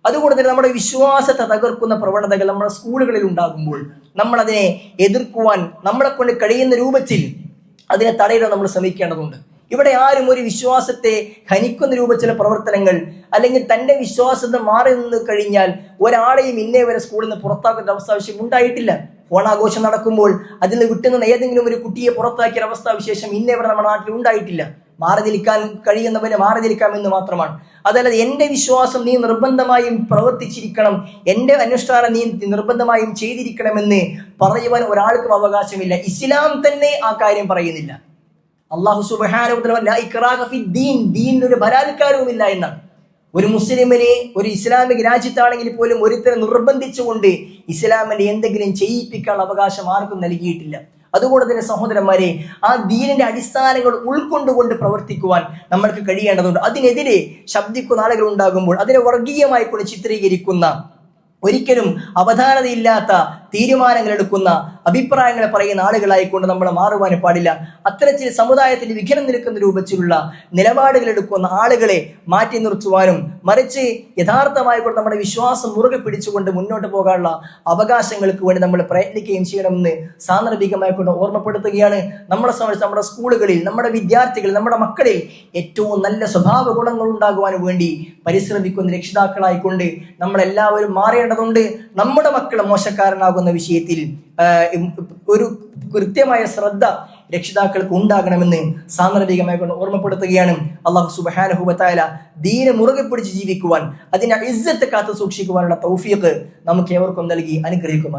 അതുകൊണ്ട് തന്നെ നമ്മുടെ വിശ്വാസത്തെ തകർക്കുന്ന പ്രവണതകൾ നമ്മുടെ സ്കൂളുകളിൽ ഉണ്ടാകുമ്പോൾ നമ്മൾ അതിനെ എതിർക്കുവാൻ നമ്മളെ കൊണ്ട് കഴിയുന്ന രൂപത്തിൽ അതിനെ തടയിടാൻ നമ്മൾ ശ്രമിക്കേണ്ടതുണ്ട്. ഇവിടെ ആരും ഒരു വിശ്വാസത്തെ ഹനിക്കുന്ന ചില പ്രവർത്തനങ്ങൾ അല്ലെങ്കിൽ തന്റെ വിശ്വാസത്തെ മാറി നിന്ന് കഴിഞ്ഞാൽ ഒരാളെയും ഇന്നേ വരെ സ്കൂളിൽ നിന്ന് പുറത്താക്കുന്ന അവസ്ഥാവിശേഷം ഉണ്ടായിട്ടില്ല. ഓണാഘോഷം നടക്കുമ്പോൾ അതിൽ നിന്ന് വിട്ടുനിന്ന് ഏതെങ്കിലും ഒരു കുട്ടിയെ പുറത്താക്കിയ അവസ്ഥാവിശേഷം ഇന്നേ വരെ നമ്മുടെ നാട്ടിൽ ഉണ്ടായിട്ടില്ല. മാറി നിൽക്കാൻ കഴിയുന്നവനെ മാറി നിൽക്കാമെന്ന് മാത്രമാണ്. അതല്ലാതെ എന്റെ വിശ്വാസം നീ നിർബന്ധമായും പ്രവർത്തിച്ചിരിക്കണം. എന്റെ അനുഷ്ഠാനം നീ നിർബന്ധമായും ചെയ്തിരിക്കണമെന്ന് പറയുവാൻ ഒരാൾക്കും അവകാശമില്ല. ഇസ്ലാം തന്നെ ആ കാര്യം പറയുന്നില്ല. അള്ളാഹു സുബാനുദ്ദീൻ ദീനിൽ ഒരു ബലാത്കാരവുമില്ല എന്നാണ് ഒരു മുസ്ലിമിനെ ഒരു ഇസ്ലാമിക രാജ്യത്താണെങ്കിൽ പോലും ഒരുത്തരെ നിർബന്ധിച്ചുകൊണ്ട് ഇസ്ലാമിനെ എന്തെങ്കിലും ചെയ്യിപ്പിക്കാനുള്ള അവകാശം ആർക്കും നൽകിയിട്ടില്ല. അതുകൊണ്ട് തന്നെ സഹോദരന്മാരെ ആ ദീനിന്റെ അടിസ്ഥാനങ്ങൾ ഉൾക്കൊണ്ടുകൊണ്ട് പ്രവർത്തിക്കുവാൻ നമ്മൾക്ക് കഴിയേണ്ടതുണ്ട്. അതിനെതിരെ ശബ്ദിക്കുന്ന ആളുകൾ ഉണ്ടാകുമ്പോൾ അതിനെ വർഗീയമായി കൊണ്ട് ചിത്രീകരിക്കുന്ന ഒരിക്കലും അവധാനതയില്ലാത്ത തീരുമാനങ്ങൾ എടുക്കുന്ന അഭിപ്രായങ്ങൾ പറയുന്ന ആളുകളായിക്കൊണ്ട് നമ്മൾ മാറുവാൻ പാടില്ല. അത്തരത്തിൽ സമുദായത്തിൽ വിഘനം നിൽക്കുന്ന രൂപത്തിലുള്ള നിലപാടുകൾ എടുക്കുന്ന ആളുകളെ മാറ്റി നിർത്തുവാനും മറിച്ച് യഥാർത്ഥമായിക്കൊണ്ട് നമ്മുടെ വിശ്വാസം മുറുകെ പിടിച്ചുകൊണ്ട് മുന്നോട്ട് പോകാനുള്ള അവകാശങ്ങൾക്ക് വേണ്ടി നമ്മൾ പ്രയത്നിക്കുകയും ചെയ്യണമെന്ന് സാന്ദർഭികമായിക്കൊണ്ട് ഓർമ്മപ്പെടുത്തുകയാണ്. നമ്മളെ സംബന്ധിച്ച് നമ്മുടെ സ്കൂളുകളിൽ നമ്മുടെ വിദ്യാർത്ഥികൾ നമ്മുടെ മക്കളിൽ ഏറ്റവും നല്ല സ്വഭാവ ഗുണങ്ങൾ ഉണ്ടാകുവാൻ വേണ്ടി പരിശ്രമിക്കുന്ന രക്ഷിതാക്കളായിക്കൊണ്ട് നമ്മളെല്ലാവരും മാറേണ്ടതുണ്ട്. നമ്മുടെ മക്കൾ മോശക്കാരനാകുന്ന വിഷയത്തിൽ ഒരു കൃത്യമായ ശ്രദ്ധ രക്ഷിതാക്കൾക്ക് ഉണ്ടാകണമെന്ന് സാന്ദർഭികമായി കൊണ്ട് ഓർമ്മപ്പെടുത്തുകയാണ് അള്ളാഹു സുബാനഹുബത്തായ ദീന മുറുകെ പിടിച്ച് ജീവിക്കുവാൻ അതിനെ ഇസ്സത്ത് കാത്തു സൂക്ഷിക്കുവാനുള്ള തൗഫീഖ് നമുക്ക് ഏവർക്കും നൽകി അനുഗ്രഹിക്കുവാൻ